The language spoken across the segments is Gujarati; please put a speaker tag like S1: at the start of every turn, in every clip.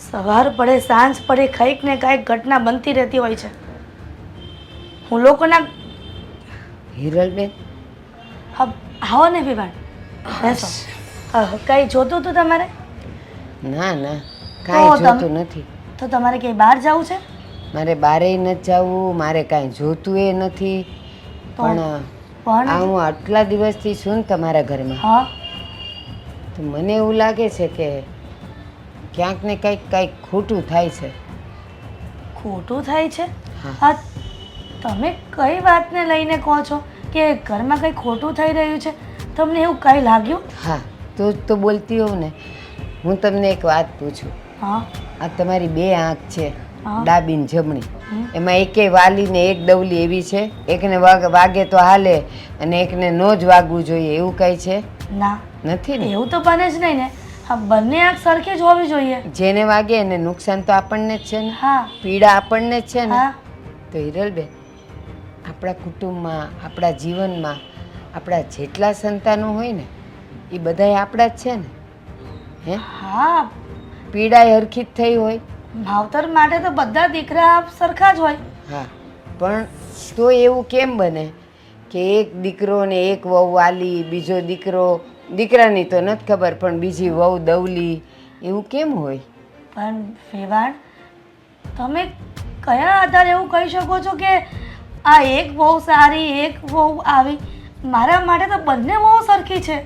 S1: સવાર પડે સાંજ પડે કંઈક ને કંઈક ઘટના બનતી રહેતી હોય છે. હું લોકોના
S2: હિરલબેન?
S1: હા, આવો ને વિવાન. કંઈ જોતું હતું તમારે?
S2: ના ના. કાંઈ જોતું નથી.
S1: તો તમારે ક્યાંય બહાર જવું છે?
S2: મારે બારેય નથી જવું મારે કાંઈ જોતું એ નથી. પણ
S1: પણ
S2: હું આટલા દિવસથી છું ને તમારા ઘરમાં.
S1: હા.
S2: તો મને એવું લાગે છે કે ક્યાંક ને કંઈક કંઈક ખોટું થાય છે.
S1: ખોટું થાય છે?
S2: હા.
S1: તમે કઈ વાતને લઈને કહો છો કે ઘરમાં કંઈ ખોટું થઈ રહ્યું છે? તમને એવું કંઈ લાગ્યું?
S2: હા તું જ તો બોલતી હોઉં ને. હું તમને એક વાત પૂછું.
S1: હા.
S2: આ તમારી બે આંખ છે. ડાબી ને જમણી. એમાં એકે વાલી ને એક ડવલી એવી છે. એકને વાગે તો હાલે અને એકને નો જ વાગવું જોઈએ એવું કંઈ છે?
S1: ના.
S2: નથી ને?
S1: એવું તો બને જ નહીં ને. હા બંને આંખ સરખી જ હોવી જોઈએ.
S2: જેને વાગે એને નુકસાન તો આપણને જ છે ને.
S1: હા.
S2: પીડા આપણને જ છે ને.
S1: હા.
S2: તો હિરલબેન આપણા કુટુંબમાં આપણા જીવનમાં આપણા જેટલા સંતાનો હોય ને એ બધાય આપણા જ છે ને. હે?
S1: હા.
S2: પીડા હરખી જ થઈ હોય.
S1: ભાવતર માટે તો બધા દીકરા સરખા જ હોય.
S2: હા. પણ તો એવું કેમ બને કે એક દીકરો ને એક વહુ વાલી બીજો દીકરો દીકરાની તો નથી ખબર પણ બીજી વહુ દવલી એવું કેમ હોય?
S1: પણ ફેવાણ તમે કયા આધારે એવું કહી શકો છો કે આ એક બહુ સારી એક બહુ આવી? મારા માટે તો બંને બહુ સરખી છે.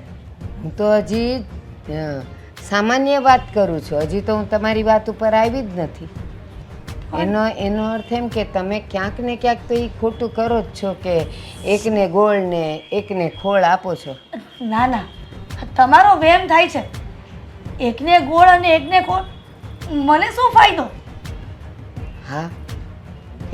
S2: હું તો હજી સામાન્ય વાત કરું છું. હજી તો હું તમારી વાત ઉપર આવી જ નથી. એનો એનો અર્થ એમ કે તમે ક્યાંક ને ક્યાંક તો એ ખોટું કરો જ છો કે એકને ગોળ ને એકને ખોળ આપો છો.
S1: ના ના. તમારો વેમ થાય છે. એકને ગોળ અને એકને ગોળ મને શું ફાયદો?
S2: હા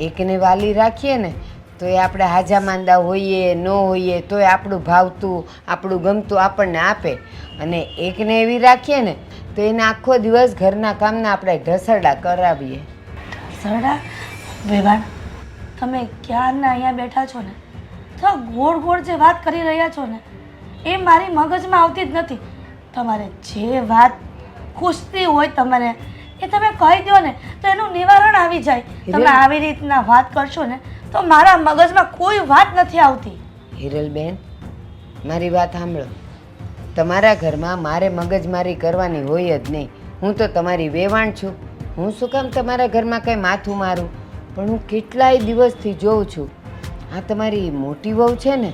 S2: એકને વાલી રાખીએ ને તો એ આપણે હાજા માંદા હોઈએ ન હોઈએ તોય આપણું ભાવતું આપણું ગમતું આપણને આપે. અને એકને એવી રાખીએ ને તો એને આખો દિવસ ઘરના કામના આપણે ઢસરડા કરાવીએ.
S1: ઢસરડા વેવાણ તમે ક્યારના અહીંયા બેઠા છો ને? તો ગોળ ગોળ જે વાત કરી રહ્યા છો ને એ મારી મગજમાં આવતી જ નથી. તમારે જે વાત ખુશતી હોય તમને એ તમે કહી દો ને તો એનું નિવારણ આવી જાય. તમે આવી રીતના વાત કરશો ને તો મારા મગજમાં કોઈ વાત નથી આવતી.
S2: હિરલબેન મારી વાત સાંભળો. તમારા ઘરમાં મારે મગજમારી કરવાની હોય જ નહીં. હું તો તમારી વેવાણ છું. હું શું કામ તમારા ઘરમાં કંઈ માથું મારું? પણ હું કેટલાય દિવસથી જોઉં છું. આ તમારી મોટી વહુ છે ને?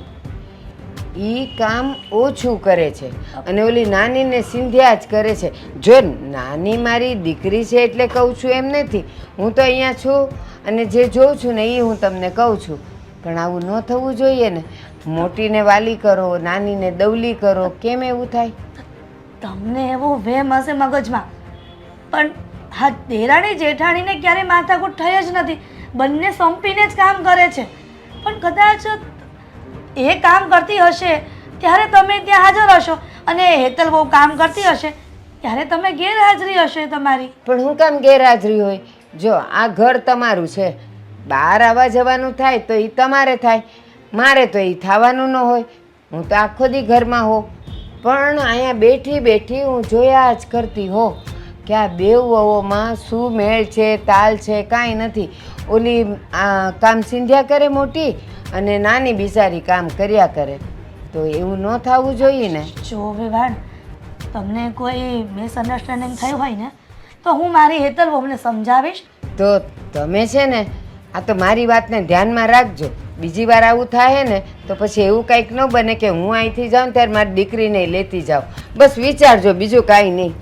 S2: એ કામ ઓછું કરે છે. અને ઓલી નાનીને સિંધ્યા જ કરે છે. જો નાની મારી દીકરી છે એટલે કહું છું એમ નથી. હું તો અહીંયા છું અને જે જોઉં છું ને એ હું તમને કહું છું. પણ આવું ન થવું જોઈએ ને. મોટીને વાલી કરો, નાનીને દવલી કરો, કેમ એવું થાય?
S1: તમને એવો વેમ હશે મગજમાં. પણ હા દેરાણી જેઠાણીને ક્યારેય માથાકૂટ થઈ જ નથી. બંને સંપીને જ કામ કરે છે. પણ કદાચ એ કામ કરતી હશે, ત્યારે તમે ત્યાં હાજર હશો. અને હેતલ બહુ કામ કરતી હશે, ત્યારે તમે ગેરહાજરી હશે તમારી.
S2: પણ હું કામ ગેરહાજરી હોય? જો, આ ઘર તમારું છે. બહાર આવવા જવાનું થાય તો એ તમારે થાય. મારે તો એ થવાનું ન હોય. હું તો આખો દી ઘરમાં હો પણ અહીંયા બેઠી બેઠી હું જોયા જ કરતી હો કે આ બે શું મેળ છે, તાલ છે, કાંઈ નથી. ઓલી, આ કામ સિંધ્યા કરે મોટી? અને નાની બિચારી કામ કર્યા કરે. તો એવું ન થવું જોઈએ ને.
S1: જો વિવાન તમને કોઈ મિસઅન્ડરસ્ટેન્ડિંગ થયું હોય ને તો હું મારી હેતલ બહુને સમજાવીશ.
S2: તો તમે છે ને આ તો મારી વાતને ધ્યાનમાં રાખજો. બીજી વાર આવું થાય ને તો પછી એવું કંઈક ન બને કે હું અહીંથી જાઉં ત્યારે મારી દીકરીને લેતી જાઉં. બસ વિચારજો બીજું કાંઈ નહીં.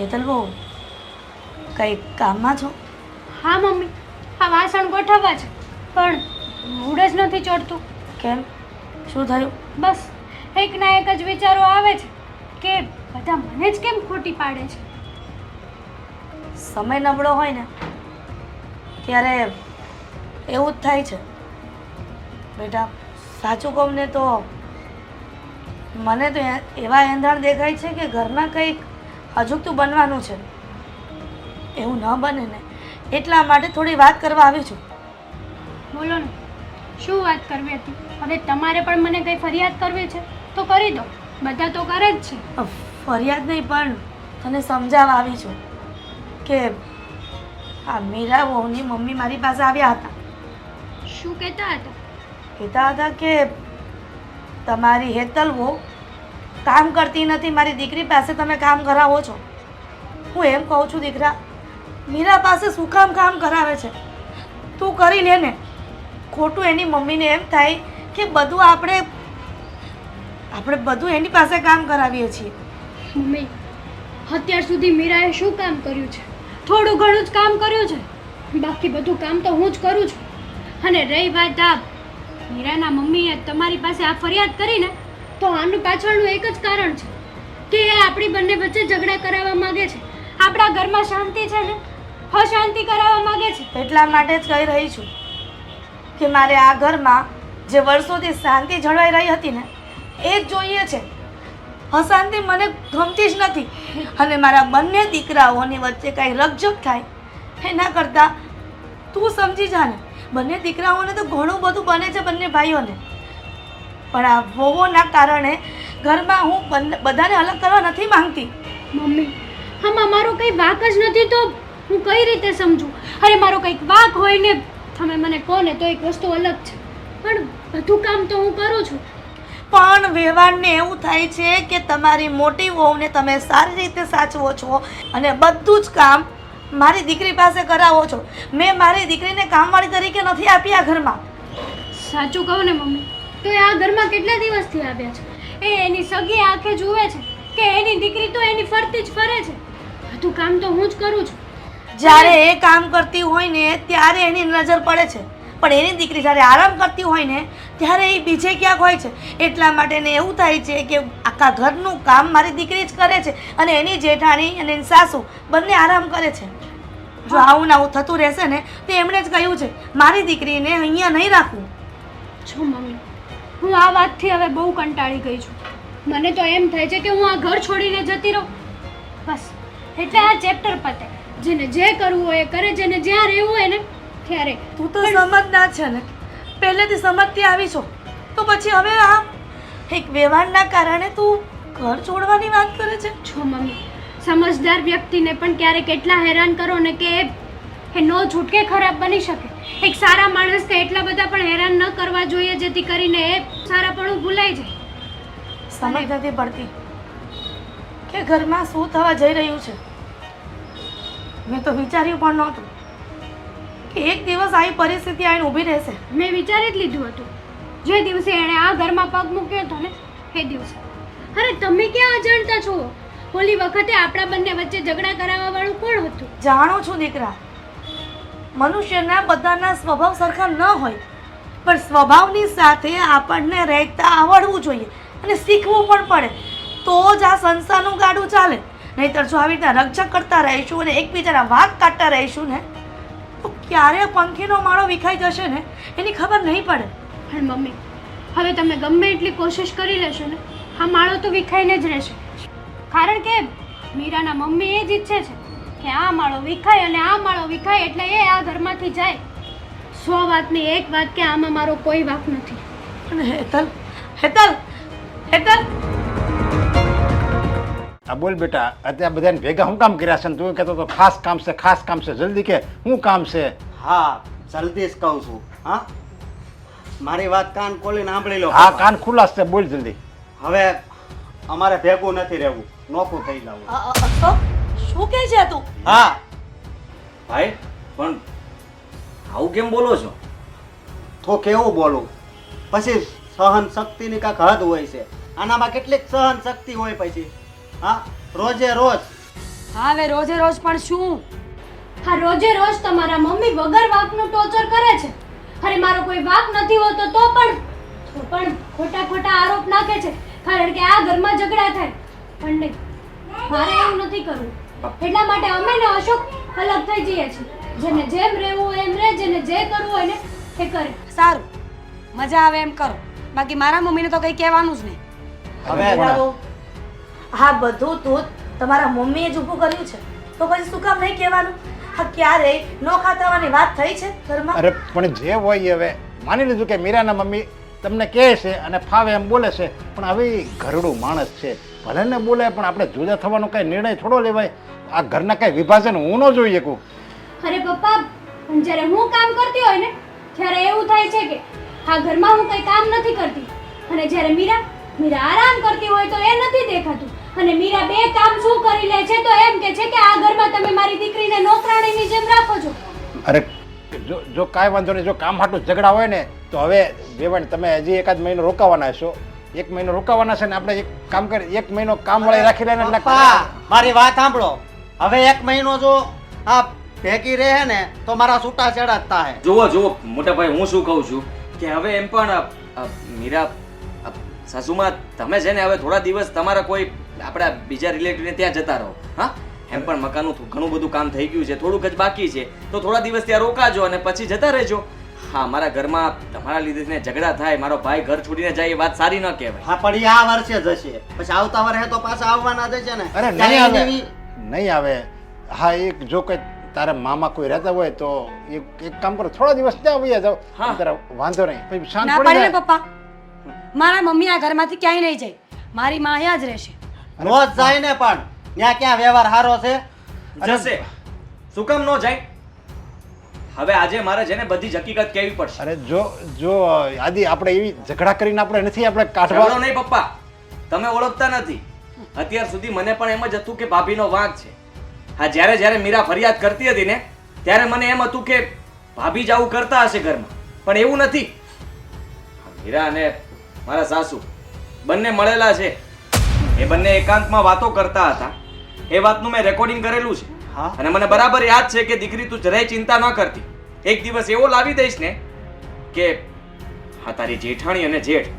S1: હેતલ બહુ? કંઈ કામમાં છો?
S3: હા મમ્મી. આ વાસણ ગોઠવવા છે પણ મૂડ જ નથી ચડતું.
S1: કેમ? શું થયું?
S3: બસ એક ના એક જ વિચારો આવે છે કે બધા મને જ કેમ ખોટી પાડે છે?
S1: સમય નબળો હોય ને ત્યારે એવું જ થાય છે. બેટા સાચું કહું ને તો મને તો એવા એંધાણ દેખાય છે કે ઘરમાં કંઈક અજુગતું બનવાનું છે. એવું ન બને ને. એટલા માટે થોડી વાત કરવા આવી છું.
S3: બોલો ને શું વાત કરવી હતી? હવે તમારે પણ મને કંઈ ફરિયાદ કરવી છે? તો કરી દો. બધા તો કરે જ છે.
S1: ફરિયાદ નહીં પણ તને સમજાવવા આવી છું કે આ મીરા વહુની મમ્મી મારી પાસે આવ્યા હતા.
S3: શું કહેતા હતા?
S1: કહેતા હતા કે તમારી હેતલ વહુ કામ કરતી નથી, મારી દીકરી પાસે તમે કામ કરાવો છો. હું એમ કહું છું, દીકરા, મીરા પાસે શું કામ કામ કરાવે છે? તું કરી લે ને. ખોટું એની મમ્મીને એમ થાય કે બધું આપણે આપણે બધું એની પાસે કામ કરાવીએ છીએ.
S3: મમ્મી, અત્યાર સુધી મીરાએ શું કામ કર્યું છે? થોડું ઘણું જ કામ કર્યું છે. બાકી બધું કામ તો હું જ કરું છું. અને રહી વાત આ મીરાના મમ્મીએ તમારી પાસે આ ફરિયાદ કરીને તો આનું પાછળનું એક જ કારણ છે કે એ આપણી બંને વચ્ચે ઝઘડા કરાવવા માંગે છે. આપણા ઘરમાં શાંતિ છે ને? અશાંતિ કરાવવા માંગે છે.
S1: એટલા માટે જ કહી રહી છું કે મારે આ ઘરમાં જે વર્ષોથી શાંતિ જળવાઈ રહી હતી ને, એ જ જોઈએ છે. અશાંતિ મને ગમતી જ નથી. અને મારા બંને દીકરાઓની વચ્ચે કાંઈ રકઝક થાય, એના કરતાં તું સમજી જા ને, બંને દીકરાઓને તો ઘણું બધું બને છે બંને ભાઈઓને. પણ આ હોવોના કારણે ઘરમાં હું બધાને અલગ કરવા નથી માંગતી.
S3: મમ્મી આમાં મારો કંઈ વાક જ નથી તો હું કઈ રીતે સમજું? અરે મારો કંઈક વાક હોય ને તમે મને કહો ને તો એક વસ્તુ અલગ છે. પણ બધું કામ તો હું કરું છું.
S1: પણ વ્યવહારને એવું થાય છે કે તમારી મોટી વહુને તમે સારી રીતે સાચવો છો અને બધું જ કામ મારી દીકરી પાસે કરાવો છો. મેં મારી દીકરીને કામવાળી તરીકે નથી આપી આ ઘરમાં.
S3: સાચું કહું ને મમ્મી. તો આ ઘરમાં કેટલા દિવસથી આવ્યા છે? એ એની સગી આંખે જુએ છે કે એની દીકરી તો એની ફરતી જ ફરે છે. બધું કામ તો હું જ કરું છું.
S1: જ્યારે એ કામ કરતી હોય ને ત્યારે એની નજર પડે છે. પણ એની દીકરી જ્યારે આરામ કરતી હોય ને ત્યારે એ બીજે ક્યાંક હોય છે. એટલા માટે એને એવું થાય છે કે આખા ઘરનું કામ મારી દીકરી જ કરે છે અને એની જેઠાણી અને એની સાસુ બંને આરામ કરે છે. જો આવું ને આવું થતું રહેશે ને તો એમણે જ કહ્યું છે મારી દીકરીને અહીંયા નહીં રાખવું.
S3: છો મમ્મી હું આ વાતથી હવે બહુ કંટાળી ગઈ છું. મને તો એમ થાય છે કે હું આ ઘર છોડીને જતી રહું. બસ એટલે આ ચેપ્ટર પતે. જેને જે કરવું હોય એ કરે જેને જ્યાં રહેવું હોય ને ત્યારે
S1: તું તો સમજદાર છે ને. પહેલેથી સમજતી આવી છો. તો પછી હવે આ એક વ્યવહારના કારણે તું ઘર છોડવાની વાત કરે છે?
S3: છો મમ્મી સમજદાર વ્યક્તિને પણ ક્યારેક એટલા હેરાન કરો ને કે એ નો છૂટકે ખરાબ બની શકે. એક સારા માણસને એટલા બધા પણ હેરાન ન કરવા જોઈએ જેથી કરીને એ સારાપણું ભૂલાઈ જાય.
S1: સમજ નથી પડતી. કે ઘરમાં શું થવા જઈ રહ્યું છે? મેં તો વિચાર્યું પણ નહોતું કે એક દિવસ આવી પરિસ્થિતિ આવીને ઊભી રહેશે.
S3: મેં વિચારી જ લીધું હતું. જે દિવસે એણે આ ઘરમાં પગ મૂક્યો હતો ને એ દિવસે. અરે તમે ક્યાં અજાણતા છો? હોલી વખતે આપણા બંને વચ્ચે ઝઘડા કરાવવા વાળું કોણ હતું?
S1: જાણું છું દીકરા. મનુષ્યના બધાના સ્વભાવ સરખા ન હોય. પણ સ્વભાવની સાથે આપણને રહેતા આવડવું જોઈએ અને શીખવું પણ પડે. તો જ આ સંસ્થાનું ગાડું ચાલે. નહીંતર જો આવી રીતના રક્ષક કરતા રહીશું અને એકબીજાના વાત કાઢતા રહીશું ને, તો ક્યારે પંખીનો માળો વિખાઈ જશે ને? એની ખબર નહીં પડે.
S3: પણ મમ્મી, હવે તમે ગમે એટલી કોશિશ કરી લેશો ને, આ માળો તો વિખાઈને જ રહેશે. કારણ કે મીરાના મમ્મી એ જ ઈચ્છે છે. કે આ માળો વિખાય અને આ માળો વિખાય એટલે એ આ ઘરમાંથી જાય. સો વાતની એક વાત કે આમાં મારો કોઈ વાક નથી.
S1: અને હેતલ? હેતલ? હેતલ?
S4: આ બોલ બેટા અત્યારે બધાને ભેગા શું કામ કર્યા છે ને તું કહેતો તો ખાસ કામ છે ખાસ કામ છે જલ્દી કે શું કામ છે?
S5: હા જલ્દી જ કહું છું હા? મારી વાત કાન ખોલીને સાંભળી લો
S4: હા કાન ખુલ્લા છે બોલ જલ્દી.
S5: હવે અમારે ભેગું નથી રહેવું નોખું થઈ જવું.
S1: શું કહે છે તું?
S5: હા.
S6: ભાઈ પણ આવું કેમ બોલો છો?
S5: તો કેવું બોલું? પછી સહન શક્તિની કાંક હદ હોય છે. આનામાં કેટલીક સહન શક્તિ હોય પછી. હા રોજે રોજ.
S7: હા હવે રોજે રોજ પણ શું?
S3: હા રોજે રોજ તમારા મમ્મી વગર વાકનું ટોર્ચર કરે છે. અરે મારો કોઈ વાક નથી હોતો તો પણ તો પણ ખોટા ખોટા આરોપ નાખે છે. કારણ કે આ ઘરમાં ઝઘડા થાય. પણ નહીં મારે એવું નથી કરવું. એટલા માટે અમે ને અશોક અલગ થઈ જઈએ છીએ. જેને જેમ રહેવું હોય એમ રહે જેને જે કરવું હોય ને એ કરે.
S7: સારું. મજા આવે એમ કરો. બાકી મારા મમ્મીને તો કંઈ કહેવાનું જ નહીં.
S5: હવે
S1: બરાબર. હા બધું તું તમારા મમ્મીએ જ ઊભું કર્યું છે. તો પછી શું કામ નહીં કહેવાનું? હા ક્યારેય નો ખાતાવાની વાત થઈ છે ઘરમાં?
S4: અરે પણ જે હોય એ હવે. માની લીધું કે મીરાના મમ્મી તમને કહે છે અને ફાવે એમ બોલે છે પણ હવે ઘરડું માણસ છે. ભલે ને બોલે પણ આપણે જુદા થવાનો કઈ નિર્ણય થોડો લેવાય. આ ઘરના કઈ વિભાજન હું ન જોઈ શકું.
S3: અરે પપ્પા પણ જ્યારે હું કામ કરતી હોય ને ત્યારે એવું થાય છે કે આ ઘરમાં હું કંઈ કામ નથી કરતી. અને જ્યારે મીરા મીરા આરામ કરતી હોય તો એ નથી દેખાતું. અને મીરા બે કામ શું કરી લે છે તો એમ કે છે કે આ ઘરમાં તમે મારી દીકરીને નોકરાણીની જેમ રાખો છો.
S4: અરે જો જો કાંઈ વાંધો નહીં જો કામ હાટું ઝઘડા હોય ને તો હવે વેવાણ તમે હજી એકાદ મહિનો રોકાવાના છો. એક મહિનો રોકાવાના છે ને આપણે એક કામ કરી એક મહિનો કામ વાળી રાખી લે એટલે
S5: પપ્પા મારી વાત સાંભળો. હવે એક મહિનો જો આ ભેગી રહે ને તો મારા છૂટા છેડા જ થાય.
S6: જુઓ જુઓ મોટા ભાઈ હું શું કહું છું કે હવે એમ પણ અ, અ, મીરા અ, સાસુમાં તમે છે ને હવે થોડા દિવસ તમારા કોઈ આપણા બીજા રિલેટિવને ત્યાં જતા રહો. હા? એમ પણ મકાનનું ઘણું બધું કામ થઈ ગયું છે થોડુંક જ બાકી છે. તો થોડા દિવસ ત્યાં રોકાજો અને પછી જતા રહેજો. હા મારા ઘરમાં તમારા લીધે ને ઝઘડા થાય મારો ભાઈ ઘર છોડીને જાય એ વાત સારી ન કહેવાય.
S5: હા પણ એ આ વર્ષે જશે. પછી આવતા વર્ષે તો પાછા આવવાના જ છે ને.
S4: અરે નહીં આવે. નહીં આવે. હા એક જો કઈ તારા મામા કોઈ રહેતા હોય તો એક એક કામ કરો થોડા દિવસ ત્યાં આવી જાવ
S6: હા.
S4: તારા વાંધો નહીં. પછી શાંત પડી જાય.
S7: પપ્પા. મારા મમ્મી આ ઘરમાંથી ક્યાંય નહીં જાય. મારી માં અહીંયા જ રહેશે.
S5: રોજ જાય ને પણ. ત્યાં ક્યાં વ્યવહાર સારો છે?
S6: જશે. શું કામ ન જાય? હવે આજે મારે છે ને બધી હકીકત કહેવી પડશે.
S4: અરે જો જો આદિ આપણે એવી ઝઘડા કરીને આપણે નથી આપણે કાઢવાનો
S6: નહીં પપ્પા. તમે ઓળખતા નથી. અત્યાર સુધી મને પણ એમ જ હતું કે ભાભીનો વાંક છે. હા જ્યારે જ્યારે મીરા ફરિયાદ કરતી હતી ને ત્યારે મને એમ હતું કે ભાભી જ આવું કરતા હશે ઘરમાં. પણ એવું નથી. મીરા અને મારા સાસુ બંને મળેલા છે. એ બંને એકાંતમાં વાતો કરતા હતા. એ વાતનું મેં રેકોર્ડિંગ કરેલું છે. અને મને બરાબર યાદ છે કે દીકરી તું જરાય ચિંતા ન કરતી. એક દિવસ એવો લાવી દઈશ ને કે હા તારી જેઠાણી અને જેઠ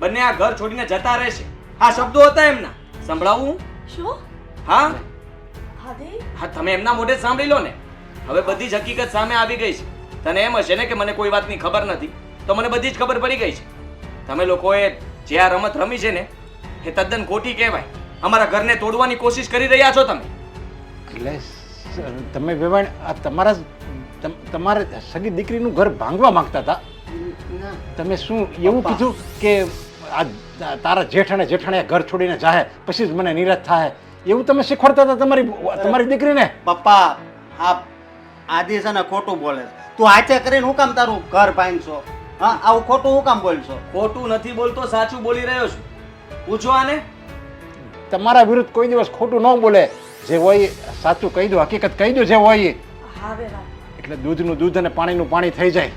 S6: બંને આ ઘર છોડીને જતા રહેશે. આ શબ્દો હતા એમના. સંભળાવું?
S1: શું?
S6: હા? હા તમે એમના મોઢે જ સાંભળી લો ને. હવે બધી જ હકીકત સામે આવી ગઈ છે. તને એમ હશે ને કે મને કોઈ વાતની ખબર નથી તો મને બધી જ ખબર પડી ગઈ છે. તમે લોકોએ જે આ રમત રમી છે ને એ તદ્દન ખોટી કહેવાય. અમારા ઘરને તોડવાની કોશિશ કરી રહ્યા છો તમે.
S4: એટલે તમે વેવાણ આ તમારા જ- તમારે સગી દીકરીનું ઘર ભાંગવા માંગતા હતા. તમે શું એવું કીધું કે આ તારા જેઠ અને જેઠાણી ઘર છોડીને જાહે પછી જ મને નિરાશ થાય એવું તમે શીખવાડતા હતા તમારી તમારી દીકરીને?
S5: પપ્પા આ આદિ છે ને ખોટું બોલે તું આચે કરીને હું કામ તારું ઘર ભાંગશો? હા આવું ખોટું હું કામ બોલશો?
S6: ખોટું નથી બોલતો સાચું બોલી રહ્યો છું. પૂછો આને.
S4: તમારા વિરુદ્ધ કોઈ દિવસ ખોટું ન બોલે. જે હોય સાચું કહી દો હકીકત કહી દો જે હોય એ.
S1: હા
S4: એટલે દૂધનું દૂધ અને પાણીનું પાણી થઈ જાય.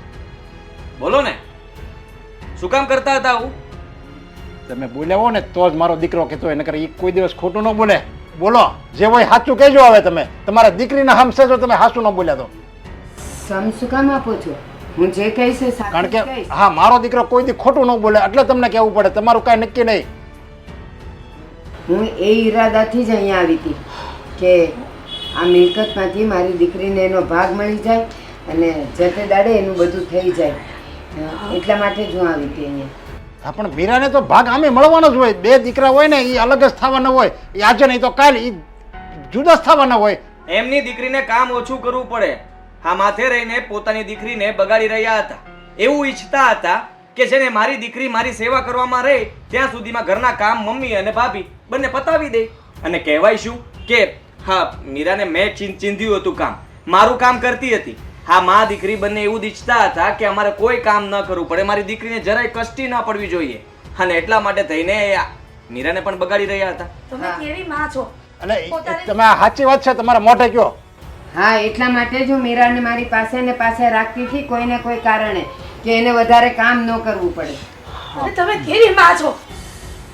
S6: બોલો ને શું કામ કરતા હતા આવું?
S4: તમે બોલ્યા હો ને તો જ મારો દીકરો કહેતો હોય નકર એ કોઈ દિવસ ખોટું ન બોલે. બોલો જે હોય સાચું કહેજો હવે તમે. તમારા દીકરીના હમસે જો તમે સાચું ન બોલ્યા તો.
S2: સમ શું કામ આપો છો? હું જે કહીશ એ સાચું
S4: કારણ
S2: જ
S4: કે
S2: કહીશ.
S4: હા મારો દીકરો કોઈ દી ખોટું ન બોલે એટલે તમને કહેવું પડે. તમારું કાંઈ નક્કી નહીં.
S2: હું એ ઈરાદાથી જ અહીંયા આવી હતી કે આ મિલકતમાંથી મારી દીકરીને એનો ભાગ મળી જાય અને જતે દાડે એનું બધું થઈ જાય. એટલા માટે જ હું આવી હતી અહીંયા.
S4: પણ મીરાને તો ભાગ આમે મળવાનો જ હોય. બે દીકરા હોય ને એ અલગ જ થવાના હોય. એ આજે નહીં તો કાલ એ જુદા જ થવાના હોય.
S6: એમની દીકરીને કામ ઓછું કરવું પડે. હા માથે રહીને પોતાની દીકરીને બગાડી રહ્યા હતા. એવું ઈચ્છતા હતા કે છે ને મારી દીકરી મારી સેવા કરવામાં રહે ત્યાં સુધીમાં ઘરના કામ મમ્મી અને ભાભી બંને પતાવી દે. અને કહેવાય શું કે હા મીરાને મેં ચીન ચીંધ્યું હતું કામ. મારું કામ કરતી હતી. હા મા દીકરી બંને એવું ઈચ્છતા હતા કે અમારે કોઈ કામ ન કરવું પડે. મારી દીકરીને જરાય કષ્ટી ન પડવી જોઈએ. અને એટલા માટે થઈને મીરાને પણ બગાડી રહ્યા હતા.
S1: તમે કેવી માં છો?
S4: અને તમે સાચી વાત છે તમારા મોઢે કયો?
S2: હા એટલા માટે જો મીરાને મારી પાસે ને પાસે રાખતી હતી કોઈને કોઈ કારણે કે એને વધારે કામ ન કરવું પડે.
S1: અને તમે કેવી માં છો?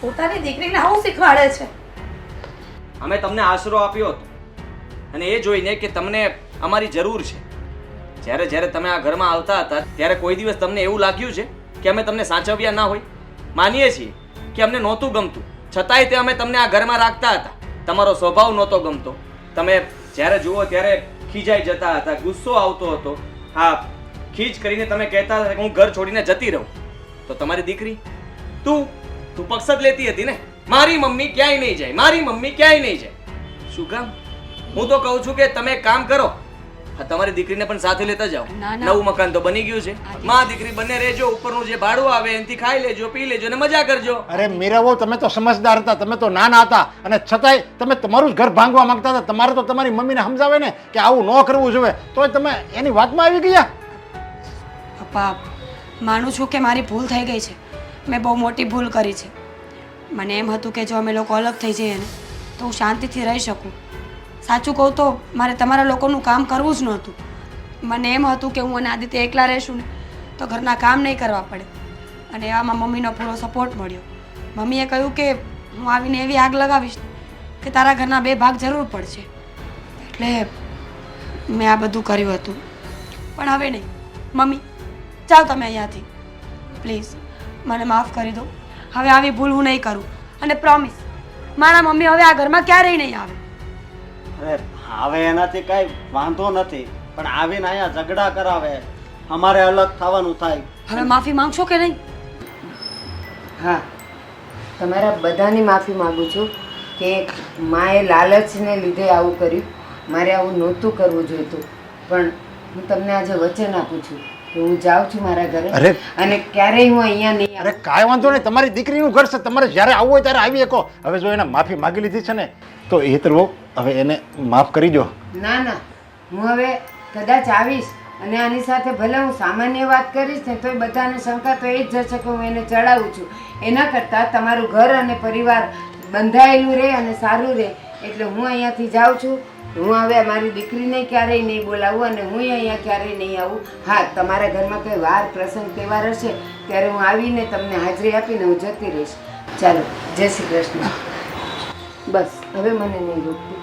S1: પોતાની દીકરીને આવું શીખવાડે છે.
S6: અમે તમને આશરો આપ્યો હતો. અને એ જોઈને કે તમને અમારી જરૂર છે. જ્યારે જ્યારે તમે આ ઘરમાં આવતા હતા, ત્યારે કોઈ દિવસ તમને એવું લાગ્યું છે કે અમે તમને સાચવ્યા ના હોય? માનીએ છીએ કે અમને નહોતું ગમતું. છતાંય તે અમે તમને આ ઘરમાં રાખતા હતા. તમારો સ્વભાવ નહોતો ગમતો. તમે જ્યારે જુઓ ત્યારે ખીજાઈ જતા હતા, ગુસ્સો આવતો હતો. હા, ખીજ કરીને તમે કહેતા હતા કે હું ઘર છોડીને જતી રહું. તો તમારી દીકરી? તું તું પક્ષ જ લેતી હતી ને? મારી મમ્મી ક્યાંય નહીં જાય મારી મમ્મી ક્યાંય નહીં જાય. શું કામ? હું તો કહું છું કે તમે કામ કરો. તમારી દીકરીને પણ સાથે લેતા જાઓ.
S7: ના, ના.
S6: નવું મકાન તો બની ગયું છે. માં દીકરી બંને રહેજો ઉપરનું જે ભાડું આવે એનાથી ખાઈ લેજો પી લેજો અને મજા કરજો.
S4: અરે મીરાવો તમે તો સમજદાર હતા તમે તો નાના હતા. અને છતાંય તમે તમારું જ ઘર ભાંગવા માંગતા હતા. તમારે તો તમારી મમ્મીને સમજાવે ને કે આવું ન કરવું જોઈએ. તોય તમે એની વાતમાં આવી ગયા?
S7: પપ્પા માનું છું કે મારી ભૂલ થઈ ગઈ છે. મેં બહુ મોટી ભૂલ કરી છે. મને એમ હતું કે જો અમે લોકો અલગ થઈ જઈએ ને, તો હું શાંતિથી રહી શકું. સાચું કહું તો મારે તમારા લોકોનું કામ કરવું જ નહોતું. મને એમ હતું કે હું અને આદિત્ય એકલા રહેશું ને, તો ઘરના કામ નહીં કરવા પડે. અને એવામાં મમ્મીનો પૂરો સપોર્ટ મળ્યો. મમ્મીએ કહ્યું કે હું આવીને એવી આગ લગાવીશ કે તારા ઘરના બે ભાગ જરૂર પડશે. એટલે મેં આ બધું કર્યું હતું. પણ હવે નહીં. મમ્મી, જાઓ તમે અહીંયાથી. પ્લીઝ, મને માફ કરી દો. હવે આવી ભૂલ હું નહીં કરું. અને પ્રોમિસ મારા મમ્મી હવે આ ઘરમાં ક્યારેય નહીં આવે.
S5: અરે હવે એનાથી કાંઈ વાંધો નથી પણ આવીને અહીંયા ઝઘડા કરાવે અમારે અલગ થવાનું થાય.
S7: હવે માફી માંગશો કે નહીં?
S2: હા તમારા બધાની માફી માગું છું કે માએ લાલચને લીધે આવું કર્યું. મારે આવું નહોતું કરવું જોઈતું. પણ હું તમને આજે વચન આપું છું. હું જાઉં છું મારા ઘરે.
S4: અરે.
S2: અને ક્યારેય હું અહીંયા નહીં
S4: અરે કાંઈ વાંધો નહીં તમારી દીકરીનું ઘર છે તમારે જ્યારે આવવું હોય ત્યારે આવી શકો હવે જો એને માફી માગી લીધી છે ને તો એ તો હવે એને માફ કરી દો.
S2: ના ના હું હવે કદાચ આવીશ અને આની સાથે ભલે હું સામાન્ય વાત કરીશ ને તોય બધાને શંકા તો એ જ જશે કે હું એને ચડાવું છું. એના કરતાં તમારું ઘર અને પરિવાર બંધાયેલું રહે અને સારું રહે. એટલે હું અહીંયાથી જાઉં છું. હું હવે મારી દીકરીને ક્યારેય નહીં બોલાવું અને હું અહીંયા ક્યારેય નહીં આવું. હા, તમારા ઘરમાં કોઈ વાર પ્રસંગ તહેવાર હશે, ત્યારે હું આવીને તમને હાજરી આપીને હું જતી રહીશ. ચાલો, જય શ્રી કૃષ્ણ. બસ, હવે મને નહીં રોકતી.